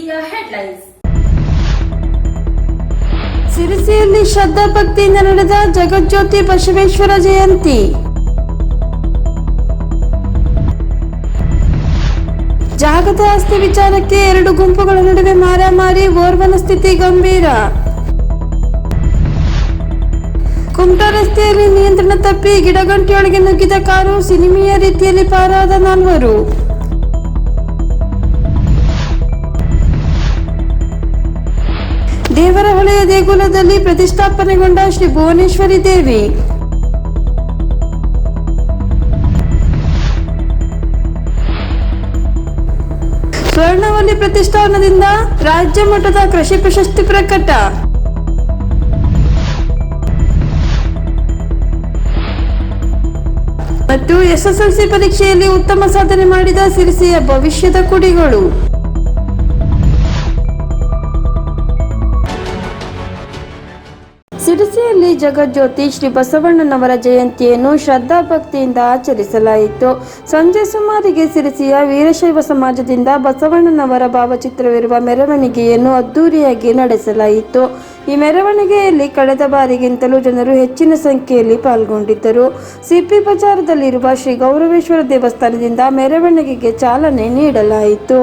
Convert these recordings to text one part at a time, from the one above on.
ಇದೀಗ ಹೆಡ್ಲೈನ್ಸ್ ಸಿರಿಸಿಯಲ್ಲಿ ಶ್ರದ್ಧಾ ಭಕ್ತಿಯಿಂದ ನಡೆದ ಜಗಜ್ಯೋತಿ ಬಸವೇಶ್ವರ ಜಯಂತಿ. ಜಾಗದ ಆಸ್ತಿ ವಿಚಾರಕ್ಕೆ ಎರಡು ಗುಂಪುಗಳ ನಡುವೆ ಮಾರಾಮಾರಿ, ಓರ್ವನ ಸ್ಥಿತಿ ಗಂಭೀರ. ಕುಮಟಾ ರಸ್ತೆಯಲ್ಲಿ ನಿಯಂತ್ರಣ ತಪ್ಪಿ ಗಿಡಗಂಟೆಯೊಳಗೆ ನುಗ್ಗಿದ ಕಾರು ಸಿನಿಮೀಯ ರೀತಿಯಲ್ಲಿ ಪಾರಾದ ನಾಲ್ವರು. ದೇವರಹೊಳೆಯ ದೇಗುಲದಲ್ಲಿ ಪ್ರತಿಷ್ಠಾಪನೆಗೊಂಡ ಶ್ರೀ ಭುವನೇಶ್ವರಿ ದೇವಿ. ಸ್ವರ್ಣವಲ್ಲಿ ಪ್ರತಿಷ್ಠಾನದಿಂದ ರಾಜ್ಯ ಮಟ್ಟದ ಕೃಷಿ ಪ್ರಶಸ್ತಿ ಪ್ರಕಟ. ಮತ್ತು ಎಸ್ಎಸ್ಎಲ್ಸಿ ಪರೀಕ್ಷೆಯಲ್ಲಿ ಉತ್ತಮ ಸಾಧನೆ ಮಾಡಿದ ಸಿರಿಸಿಯ ಭವಿಷ್ಯದ ಕುಡಿಗಳು ಸಿರಿಸಿಯಲ್ಲಿ ಜಗಜ್ಯೋತಿ ಶ್ರೀ ಬಸವಣ್ಣನವರ ಜಯಂತಿಯನ್ನು ಶ್ರದ್ಧಾ ಭಕ್ತಿಯಿಂದ ಆಚರಿಸಲಾಯಿತು. ಸಂಜೆ ಸುಮಾರಿಗೆ ಸಿರಿಸಿಯ ವೀರಶೈವ ಸಮಾಜದಿಂದ ಬಸವಣ್ಣನವರ ಭಾವಚಿತ್ರವಿರುವ ಮೆರವಣಿಗೆಯನ್ನು ಅದ್ದೂರಿಯಾಗಿ ನಡೆಸಲಾಯಿತು. ಈ ಮೆರವಣಿಗೆಯಲ್ಲಿ ಕಳೆದ ಬಾರಿಗಿಂತಲೂ ಜನರು ಹೆಚ್ಚಿನ ಸಂಖ್ಯೆಯಲ್ಲಿ ಪಾಲ್ಗೊಂಡಿದ್ದರು. ಸಿಪಿ ಬಜಾರದಲ್ಲಿರುವ ಶ್ರೀ ಗೌರವೇಶ್ವರ ದೇವಸ್ಥಾನದಿಂದ ಮೆರವಣಿಗೆಗೆ ಚಾಲನೆ ನೀಡಲಾಯಿತು.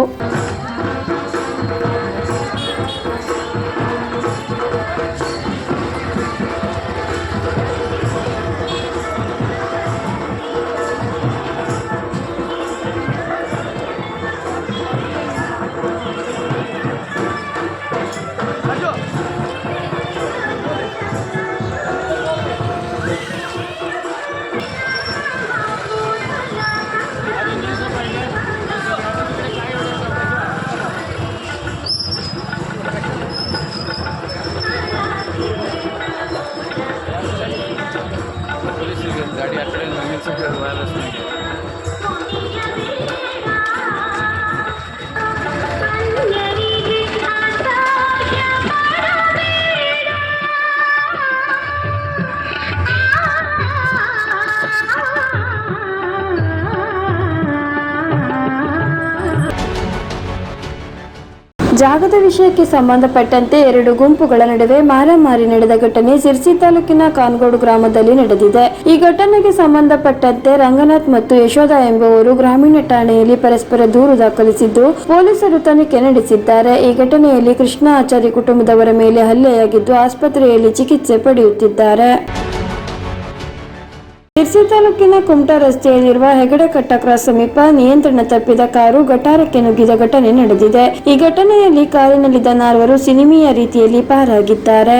ಜಾಗದ ವಿಷಯಕ್ಕೆ ಸಂಬಂಧಪಟ್ಟಂತೆ ಎರಡು ಗುಂಪುಗಳ ನಡುವೆ ಮಾರಾಮಾರಿ ನಡೆದ ಘಟನೆ ಸಿರ್ಸಿ ತಾಲೂಕಿನ ಕಾನ್ಗೋಡು ಗ್ರಾಮದಲ್ಲಿ ನಡೆದಿದೆ. ಈ ಘಟನೆಗೆ ಸಂಬಂಧಪಟ್ಟಂತೆ ರಂಗನಾಥ್ ಮತ್ತು ಯಶೋಧ ಎಂಬುವರು ಗ್ರಾಮೀಣ ಠಾಣೆಯಲ್ಲಿ ಪರಸ್ಪರ ದೂರು ದಾಖಲಿಸಿದ್ದು, ಪೊಲೀಸರು ತನಿಖೆ ನಡೆಸಿದ್ದಾರೆ. ಈ ಘಟನೆಯಲ್ಲಿ ಕೃಷ್ಣ ಆಚಾರ್ಯ ಕುಟುಂಬದವರ ಮೇಲೆ ಹಲ್ಲೆಯಾಗಿದ್ದು, ಆಸ್ಪತ್ರೆಯಲ್ಲಿ ಚಿಕಿತ್ಸೆ ಪಡೆಯುತ್ತಿದ್ದಾರೆ. ಸಿರ್ಸಿ ತಾಲೂಕಿನ ಕುಮಟಾ ರಸ್ತೆಯಲ್ಲಿರುವ ಹೆಗಡೆ ಕ್ರಾಸ್ ಸಮೀಪ ನಿಯಂತ್ರಣ ತಪ್ಪಿದ ಕಾರು ಗಟಾರಕ್ಕೆ ನುಗ್ಗಿದ ಘಟನೆ ನಡೆದಿದೆ. ಈ ಘಟನೆಯಲ್ಲಿ ಕಾರಿನಲ್ಲಿದ್ದ ನಾಲ್ವರು ಸಿನಿಮೀಯ ರೀತಿಯಲ್ಲಿ ಪಾರಾಗಿದ್ದಾರೆ.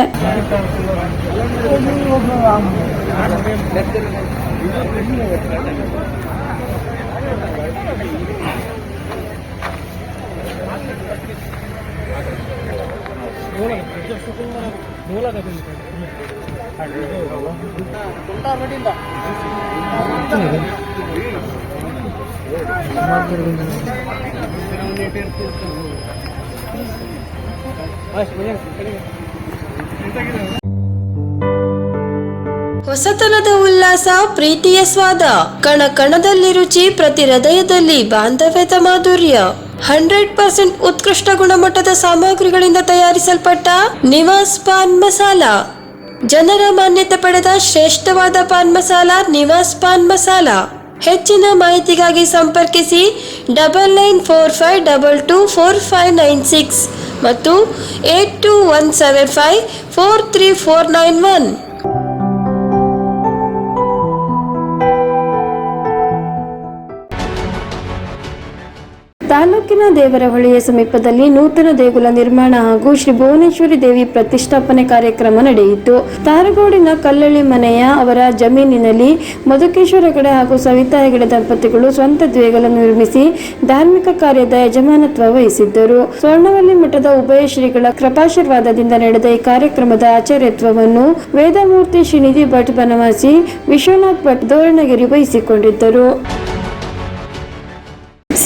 ಹೊಸತನದ ಉಲ್ಲಾಸ, ಪ್ರೀತಿಯ ಸ್ವಾದ, ಕಣ ಕಣದಲ್ಲಿ ರುಚಿ, ಪ್ರತಿ ಹೃದಯದಲ್ಲಿ ಬಾಂಧವ್ಯದ ಮಾಧುರ್ಯ. ಹಂಡ್ರೆಡ್ ಪರ್ಸೆಂಟ್ ಉತ್ಕೃಷ್ಟ ಗುಣಮಟ್ಟದ ಸಾಮಗ್ರಿಗಳಿಂದ ತಯಾರಿಸಲ್ಪಟ್ಟ ನಿವಾಸ್ ಪಾನ್ ಮಸಾಲ. ಜನರ ಮಾನ್ಯತೆ ಪಡೆದ ಶ್ರೇಷ್ಠವಾದ ಪಾನ್ ಮಸಾಲ, ನಿವಾಸ್ ಪಾನ್ ಮಸಾಲ. ಹೆಚ್ಚಿನ ಮಾಹಿತಿಗಾಗಿ ಸಂಪರ್ಕಿಸಿ double nine four five double two four five nine six ಮತ್ತು eight two one seven five four three four nine one ತಾಲೂಕಿನ ದೇವರಹೊಳೆಯ ಸಮೀಪದಲ್ಲಿ ನೂತನ ದೇಗುಲ ನಿರ್ಮಾಣ ಹಾಗೂ ಶ್ರೀ ಭುವನೇಶ್ವರಿ ದೇವಿ ಪ್ರತಿಷ್ಠಾಪನೆ ಕಾರ್ಯಕ್ರಮ ನಡೆಯಿತು. ತಾರಗೋಡಿನ ಕಲ್ಲಳ್ಳಿ ಮನೆಯ ಅವರ ಜಮೀನಿನಲ್ಲಿ ಮಧುಕೇಶ್ವರ ಗಡೆ ಹಾಗೂ ಸವಿತಾ ಹೆಗಡೆ ದಂಪತಿಗಳು ಸ್ವಂತ ದೇಗುಲ ನಿರ್ಮಿಸಿ ಧಾರ್ಮಿಕ ಕಾರ್ಯದ ಯಜಮಾನತ್ವ ವಹಿಸಿದ್ದರು. ಸ್ವರ್ಣವಲ್ಲಿ ಮಠದ ಉಭಯ ಶ್ರೀಗಳ ಕೃಪಾಶೀರ್ವಾದದಿಂದ ನಡೆದ ಈ ಕಾರ್ಯಕ್ರಮದ ಆಚಾರ್ಯತ್ವವನ್ನು ವೇದಮೂರ್ತಿ ಶ್ರೀನಿಧಿ ಭಟ್ ಬನವಾಸಿ ವಿಶ್ವನಾಥ್ ಭಟ್ ಧೋರಣಗಿರಿ ವಹಿಸಿಕೊಂಡಿದ್ದರು.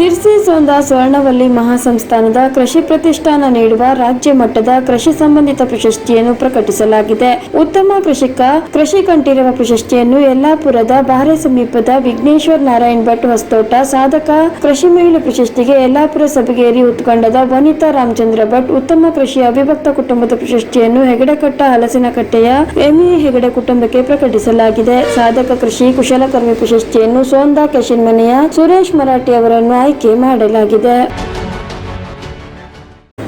ಸಿರ್ಸಿ ಸೋಂದ ಸ್ವರ್ಣವಲ್ಲಿ ಮಹಾಸಂಸ್ಥಾನದ ಕೃಷಿ ಪ್ರತಿಷ್ಠಾನ ನೀಡುವ ರಾಜ್ಯ ಮಟ್ಟದ ಕೃಷಿ ಸಂಬಂಧಿತ ಪ್ರಶಸ್ತಿಯನ್ನು ಪ್ರಕಟಿಸಲಾಗಿದೆ. ಉತ್ತಮ ಕೃಷಿಕ, ಕೃಷಿ ಕಂಠೀರವ ಪ್ರಶಸ್ತಿಯನ್ನು ಯಲ್ಲಾಪುರದ ಬಾರೆ ಸಮೀಪದ ವಿಘ್ನೇಶ್ವರ್ ನಾರಾಯಣ್ ಭಟ್ ಹೊಸ್ತೋಟ ಸಾಧಕ ಕೃಷಿ ಮಹಿಳೆ ಪ್ರಶಸ್ತಿಗೆ ಯಲ್ಲಾಪುರ ಸಬಗೇರಿ ಉತ್ಕಂಡದ ವನಿತಾ ರಾಮಚಂದ್ರ ಭಟ್ ಉತ್ತಮ ಕೃಷಿ ಅವಿಭಕ್ತ ಕುಟುಂಬದ ಪ್ರಶಸ್ತಿಯನ್ನು ಹೆಗಡೆಕಟ್ಟ ಹಲಸಿನಕಟ್ಟೆಯ ಎಂಇ ಹೆಗಡೆ ಕುಟುಂಬಕ್ಕೆ ಪ್ರಕಟಿಸಲಾಗಿದೆ. ಸಾಧಕ ಕೃಷಿ ಕುಶಲಕರ್ಮಿ ಪ್ರಶಸ್ತಿಯನ್ನು ಸೋಂದಾ ಕೆಶಿನ್ಮನೆಯ ಸುರೇಶ್ ಮರಾಠಿ ಅವರನ್ನು ಆಯ್ಕೆ ಮಾಡಲಾಗಿದೆ.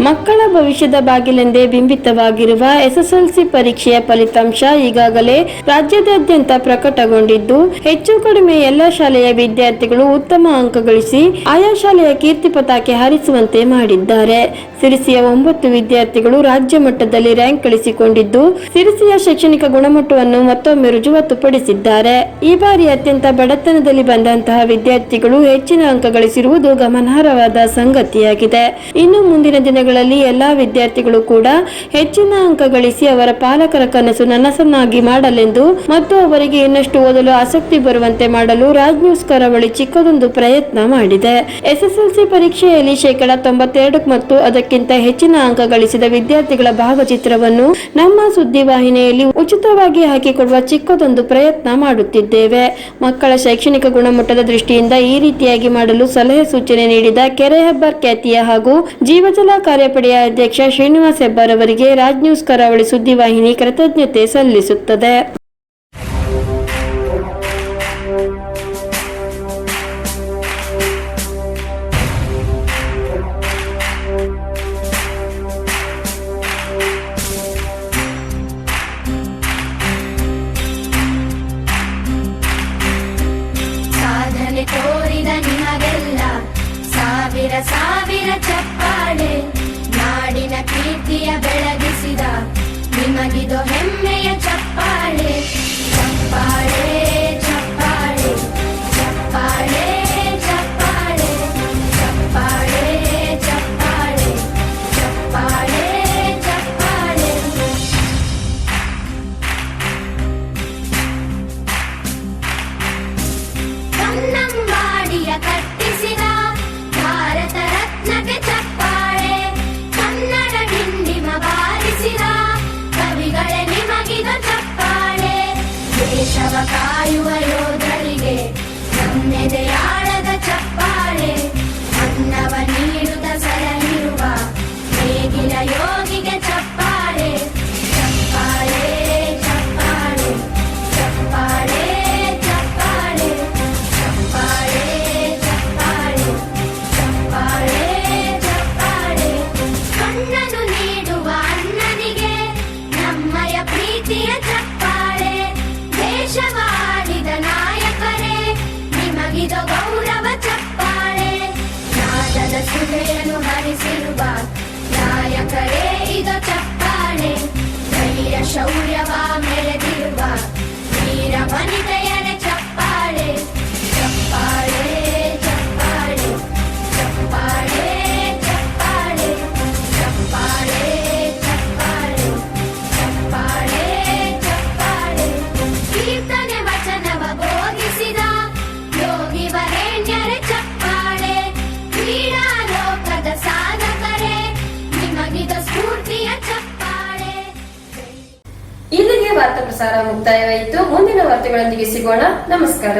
ಮಕ್ಕಳ ಭವಿಷ್ಯದ ಬಾಗಿಲೆಂದೇ ಬಿಂಬಿತವಾಗಿರುವ ಎಸ್ಎಸ್ಎಲ್ಸಿ ಪರೀಕ್ಷೆಯ ಫಲಿತಾಂಶ ಈಗಾಗಲೇ ರಾಜ್ಯದಾದ್ಯಂತ ಪ್ರಕಟಗೊಂಡಿದ್ದು, ಹೆಚ್ಚು ಕಡಿಮೆ ಎಲ್ಲ ಶಾಲೆಯ ವಿದ್ಯಾರ್ಥಿಗಳು ಉತ್ತಮ ಅಂಕ ಗಳಿಸಿ ಆಯಾ ಶಾಲೆಯ ಕೀರ್ತಿ ಪತಾಕೆ ಹಾರಿಸುವಂತೆ ಮಾಡಿದ್ದಾರೆ. ಸಿರಿಸಿಯ ಒಂಬತ್ತು ವಿದ್ಯಾರ್ಥಿಗಳು ರಾಜ್ಯ ಮಟ್ಟದಲ್ಲಿ ರ್ಯಾಂಕ್ ಗಳಿಸಿಕೊಂಡಿದ್ದು, ಸಿರಿಸಿಯ ಶೈಕ್ಷಣಿಕ ಗುಣಮಟ್ಟವನ್ನು ಮತ್ತೊಮ್ಮೆ ರುಜುವತ್ತುಪಡಿಸಿದ್ದಾರೆ. ಈ ಬಾರಿ ಅತ್ಯಂತ ಬಡತನದಲ್ಲಿ ಬಂದಂತಹ ವಿದ್ಯಾರ್ಥಿಗಳು ಹೆಚ್ಚಿನ ಅಂಕ ಗಳಿಸಿರುವುದು ಗಮನಾರ್ಹವಾದ ಸಂಗತಿಯಾಗಿದೆ. ಇನ್ನು ಮುಂದಿನ ದಿನಗಳಲ್ಲಿ ಎಲ್ಲಾ ವಿದ್ಯಾರ್ಥಿಗಳು ಕೂಡ ಹೆಚ್ಚಿನ ಅಂಕ ಗಳಿಸಿ ಅವರ ಪಾಲಕರ ಕನಸು ನನಸನ್ನಾಗಿ ಮಾಡಲೆಂದು ಮತ್ತು ಅವರಿಗೆ ಇನ್ನಷ್ಟು ಓದಲು ಆಸಕ್ತಿ ಬರುವಂತೆ ಮಾಡಲು ರಾಜ್ ನ್ಯೂಸ್ ಕರಾವಳಿ ಚಿಕ್ಕದೊಂದು ಪ್ರಯತ್ನ ಮಾಡಿದೆ. ಎಸ್ಎಸ್ಎಲ್ಸಿ ಪರೀಕ್ಷೆಯಲ್ಲಿ ಶೇಕಡಾ ತೊಂಬತ್ತೆರಡು ಮತ್ತು ಅದಕ್ಕಿಂತ ಹೆಚ್ಚಿನ ಅಂಕ ಗಳಿಸಿದ ವಿದ್ಯಾರ್ಥಿಗಳ ಭಾವಚಿತ್ರವನ್ನು ನಮ್ಮ ಸುದ್ದಿವಾಹಿನಿಯಲ್ಲಿ ಉಚಿತವಾಗಿ ಹಾಕಿಕೊಡುವ ಚಿಕ್ಕದೊಂದು ಪ್ರಯತ್ನ ಮಾಡುತ್ತಿದ್ದೇವೆ. ಮಕ್ಕಳ ಶೈಕ್ಷಣಿಕ ಗುಣಮಟ್ಟದ ದೃಷ್ಟಿಯಿಂದ ಈ ರೀತಿಯಾಗಿ ಮಾಡಲು ಸಲಹೆ ಸೂಚನೆ ನೀಡಿದ ಕೆರೆ ಹೆಬ್ಬಾರ್ ಖ್ಯಾತಿಯ ಹಾಗೂ ಜೀವಜಲ ಕಾರ್ಯಪಡೆಯ ಅಧ್ಯಕ್ಷ ಶ್ರೀನಿವಾಸ್ ಹೆಬ್ಬಾರ್ ಅವರಿಗೆ ರಾಜ್ ನ್ಯೂಸ್ ಕರಾವಳಿ ಸುದ್ದಿವಾಹಿನಿ ಕೃತಜ್ಞತೆ ಸಲ್ಲಿಸುತ್ತದೆ. ಕಟ್ಟಿಸಿದ ಭಾರತ ರತ್ನಕ್ಕೆ ಚಪ್ಪಾಳೆ ಕನ್ನಡ ಕವಿಗಳೇ ಚಪ್ಪಾಳೆ. ಕಾಯುವ ಶೌರ್ಯವ ಮೆರೆದಿರುವ ವೀರ ವನಿತೆಯರ ಇತ್ತು. ಮುಂದಿನ ವಾರ್ತೆಗಳೊಂದಿಗೆ ಸಿಗೋಣ. ನಮಸ್ಕಾರ.